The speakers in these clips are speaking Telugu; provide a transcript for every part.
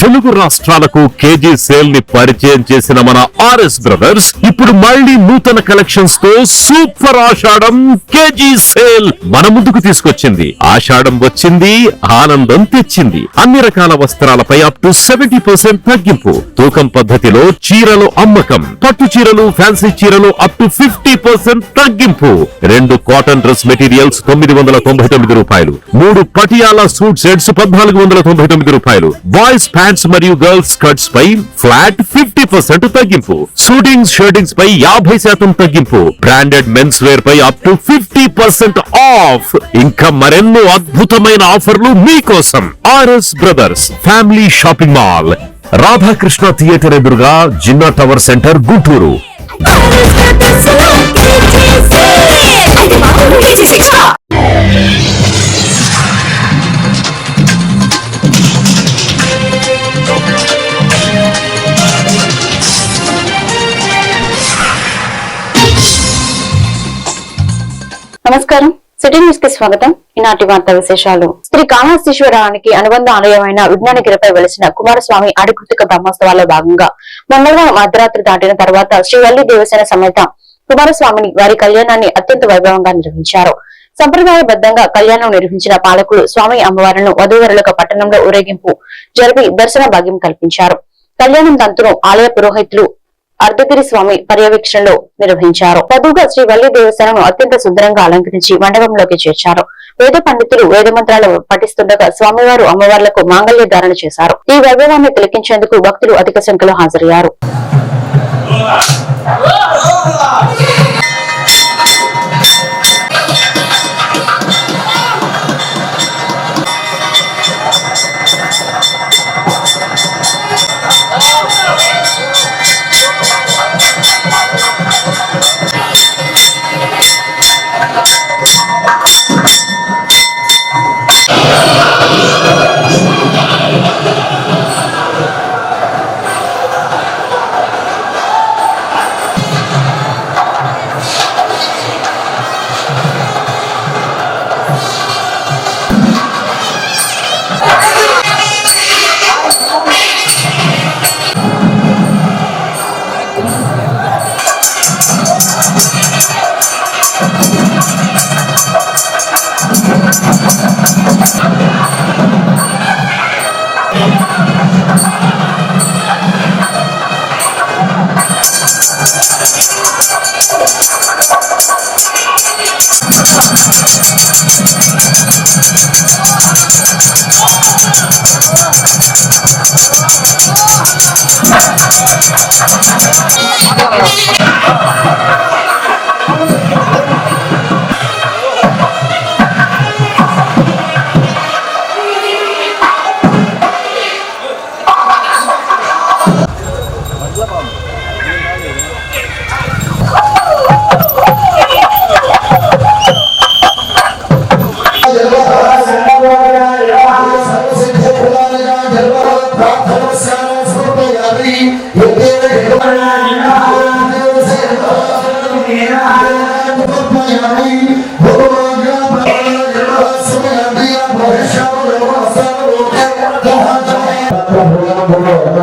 తెలుగు రాష్ట్రాలకు కేజీ సేల్ని పరిచయం చేసిన మన ఆర్ఎస్ బ్రదర్స్ ఇప్పుడు మళ్ళీ నూతన కలెక్షన్స్తో సూపర్ ఆషాఢం కేజీ సేల్ మన ముందుకు తీసుకొచ్చింది. ఆషాఢం వచ్చింది ఆనందం తెచ్చింది. అన్ని రకాల వస్త్రాలపై అప్ టు సెవెంటీ పర్సెంట్ తగ్గింపు. తూకం పద్ధతిలో చీరలు అమ్మకం. పట్టు చీరలు ఫ్యాన్సీ చీరలు అప్ టు ఫిఫ్టీ పర్సెంట్ తగ్గింపు. రెండు కాటన్ డ్రెస్ మెటీరియల్స్ తొమ్మిది వందల తొంభై తొమ్మిది రూపాయలు. మూడు పటియాలా సూట్ సెట్స్ పద్నాలుగు వందల తొంభై తొమ్మిది రూపాయలు. బాయ్స్ ప్యాంట్స్ మరియు గర్ల్స్ స్కర్ట్స్ పై ఫ్లాట్ ఫిఫ్టీ పర్సెంట్ తగ్గింపు. షూటింగ్స్ షర్టింగ్స్ పై యాభై శాతం తగ్గింపు. Branded men's wear pi up to fifty percent off ఇంకా మరెన్నో అద్భుతమైన ఆఫర్లు మీకోసం. RS brothers family shopping mall Radhakrishna theatre ఎదురుగా జిన్నా టవర్ సెంటర్ గుంటూరు. నమస్కారం. సిటీ న్యూస్కి స్వాగతం. ఈనాటి వార్తా విశేషాలు. శ్రీ కామాశీశ్వరానికి అనుబంధ ఆలయమైన విజ్ఞానగిరిపై వెలిసిన కుమారస్వామి ఆడికృతిక బ్రహ్మోత్సవాల్లో భాగంగా మంగళవారం అర్ధరాత్రి దాటిన తర్వాత శ్రీవల్లి దేవసేన సమేత కుమారస్వామిని వారి కళ్యాణాన్ని అత్యంత వైభవంగా నిర్వహించారు. సంప్రదాయబద్ధంగా కళ్యాణం నిర్వహించిన పాలకులు స్వామి అమ్మవారిను వధూవరులకు పట్టణంలో ఊరేగింపు జరిపి దర్శన భాగ్యం కల్పించారు. కళ్యాణం తంతును ఆలయ పురోహితులు అర్ధగిరి స్వామి పర్యవేక్షణలో నిర్వహించారు. తదుగా శ్రీ వల్లి దేవస్థానం అత్యంత సుందరంగా అలంకరించి మండపంలోకి చేర్చారు. వేద పండితులు వేద మంత్రాలు పఠిస్తుండగా స్వామివారు అమ్మవార్లకు మాంగళ్య ధారణ చేశారు. ఈ వైభవాన్ని తిలకించేందుకు భక్తులు అధిక సంఖ్యలో హాజరయ్యారు. Oh,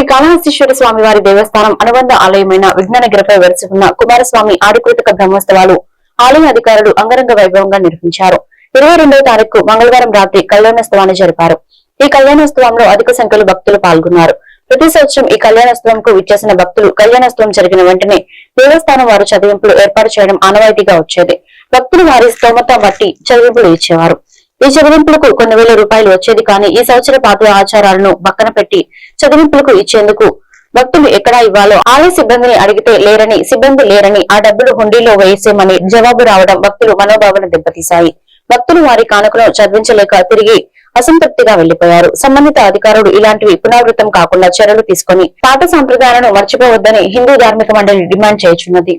శ్రీ కాళహస్తీశ్వర స్వామి వారి దేవస్థానం అనుబంధ ఆలయమైన విజ్ఞానగిరిపై వెలుసుకున్న కుమారస్వామి ఆడికృతిక బ్రహ్మోత్సవాలు ఆలయ అధికారులు అంగరంగ వైభవంగా నిర్వహించారు. ఇరవై రెండవ తారీఖు మంగళవారం రాత్రి కళ్యాణోత్సవాన్ని జరిపారు. ఈ కళ్యాణోత్సవంలో అధిక సంఖ్యలో భక్తులు పాల్గొన్నారు. ప్రతి సంవత్సరం ఈ కళ్యాణోత్సవంకు విచ్చేసిన భక్తులు కళ్యాణోత్సవం జరిగిన వెంటనే దేవస్థానం వారు చదివింపులు ఏర్పాటు చేయడం ఆనవాయితీగా వచ్చేది. భక్తులు వారి స్తోమత బట్టి చదివింపులు ఇచ్చేవారు. ఈ చదివింపులకు కొన్ని వేల రూపాయలు వచ్చేది కానీ ఈ సంవత్సర పాత ఆచారాలను పక్కన పెట్టి చదివింపులకు ఇచ్చేందుకు భక్తులు ఎక్కడా ఇవ్వాలో ఆలయ సిబ్బందిని అడిగితే లేరని సిబ్బంది లేరని ఆ డబ్బులు హుండీలో వేసేమని జవాబు రావడం భక్తులు మనోభావన దెబ్బతీశాయి. భక్తులు వారి కానుకను చదివించలేక తిరిగి అసంతృప్తిగా వెళ్ళిపోయారు సంబంధిత అధికారులు ఇలాంటివి పునరావృతం కాకుండా చర్యలు తీసుకుని పాత సంప్రదాయాలను మర్చిపోవద్దని హిందూ ధార్మిక మండలి డిమాండ్ చేయుచున్నది.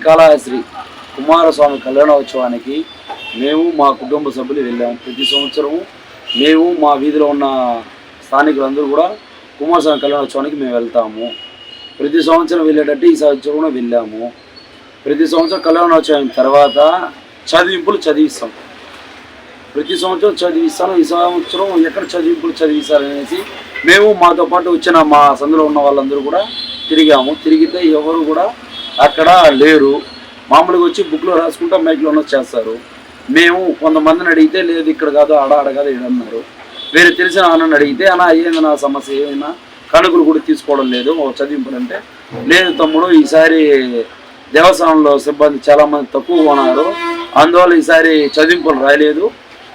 శ్రీకాళహస్త్రి కుమారస్వామి కళ్యాణోత్సవానికి మేము మా కుటుంబ సభ్యులు వెళ్ళాము ప్రతి సంవత్సరము మేము మా వీధిలో ఉన్న స్థానికులందరూ కూడా కుమారస్వామి కళ్యాణోత్సవానికి మేము వెళ్తాము. ప్రతి సంవత్సరం వెళ్ళేటట్టు ఈ సంవత్సరం కూడా వెళ్ళాము. ప్రతి సంవత్సరం కళ్యాణోత్సవం తర్వాత చదివింపులు చదివిస్తాం. ప్రతి సంవత్సరం చదివిస్తాను ఈ సంవత్సరం ఎక్కడ చదివింపులు చదివిస్తారనేసి మేము మాతో పాటు వచ్చిన మా సందులో ఉన్న వాళ్ళందరూ కూడా తిరిగాము. తిరిగితే ఎవరు కూడా అక్కడ లేరు. మామూలుగా వచ్చి బుక్లో రాసుకుంటా మైక్లో చేస్తారు. మేము కొంతమందిని అడిగితే లేదు ఇక్కడ కాదు ఆడ అడగదు కాదు అన్నారు. వేరే తెలిసిన అన్నని అడిగితే అన్న ఏంది నా సమస్య? ఏమైనా? కనుకలు కూడా తీసుకోవడం లేదు. ఓ చదివింపులు లేదు తమ్ముడు ఈసారి దేవస్థానంలో సిబ్బంది చాలామంది తక్కువ తక్కువగా ఉన్నారు. అందువల్ల ఈసారి చదివింపులు రాయలేదు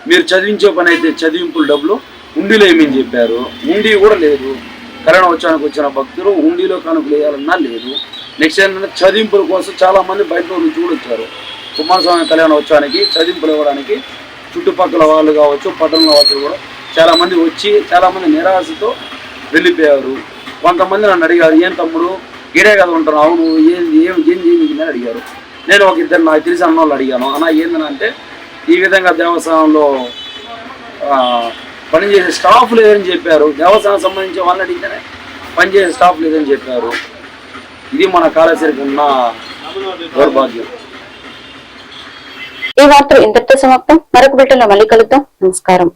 మీరు చదివించే పని అయితే చదివింపులు డబ్బులు ఉండిలో ఏమని చెప్పారు? ఉండి కూడా లేదు. కరోనా వచ్చానికి వచ్చిన భక్తులు ఉండిలో కనుకలు వేయాలన్నా లేదు. నెక్స్ట్ ఏంటంటే చదివింపుల కోసం చాలామంది బయట నుంచి కూడా వచ్చారు కుమారస్వామి కళ్యాణోత్సవానికి చదింపులు ఇవ్వడానికి చుట్టుపక్కల వాళ్ళు కావచ్చు పట్టణం కావచ్చు కూడా చాలామంది వచ్చి చాలామంది నిరాశతో వెళ్ళిపోయారు. కొంతమంది నన్ను అడిగారు ఏం తమ్ముడు? ఈడే కదా ఉంటాను. అవును ఏంది ఏం ఏం ఏంది అడిగారు. నేను ఒక ఇద్దరు నాకు తెలిసి అన్న వాళ్ళు అడిగాను. అన్న ఏంటంటే ఈ విధంగా దేవస్థానంలో పనిచేసే స్టాఫ్ లేదని చెప్పారు. దేవస్థానం సంబంధించిన వాళ్ళని అడిగితేనే పనిచేసే స్టాఫ్ లేదని చెప్పారు. ఇది మన కాళేశ్వరికి ఉన్న దౌర్భాగ్యం. ఈ వార్తలు ఇంతటితో సమాప్తం. మరొక బిడ్డలో మళ్ళీ కలుద్దాం. నమస్కారం.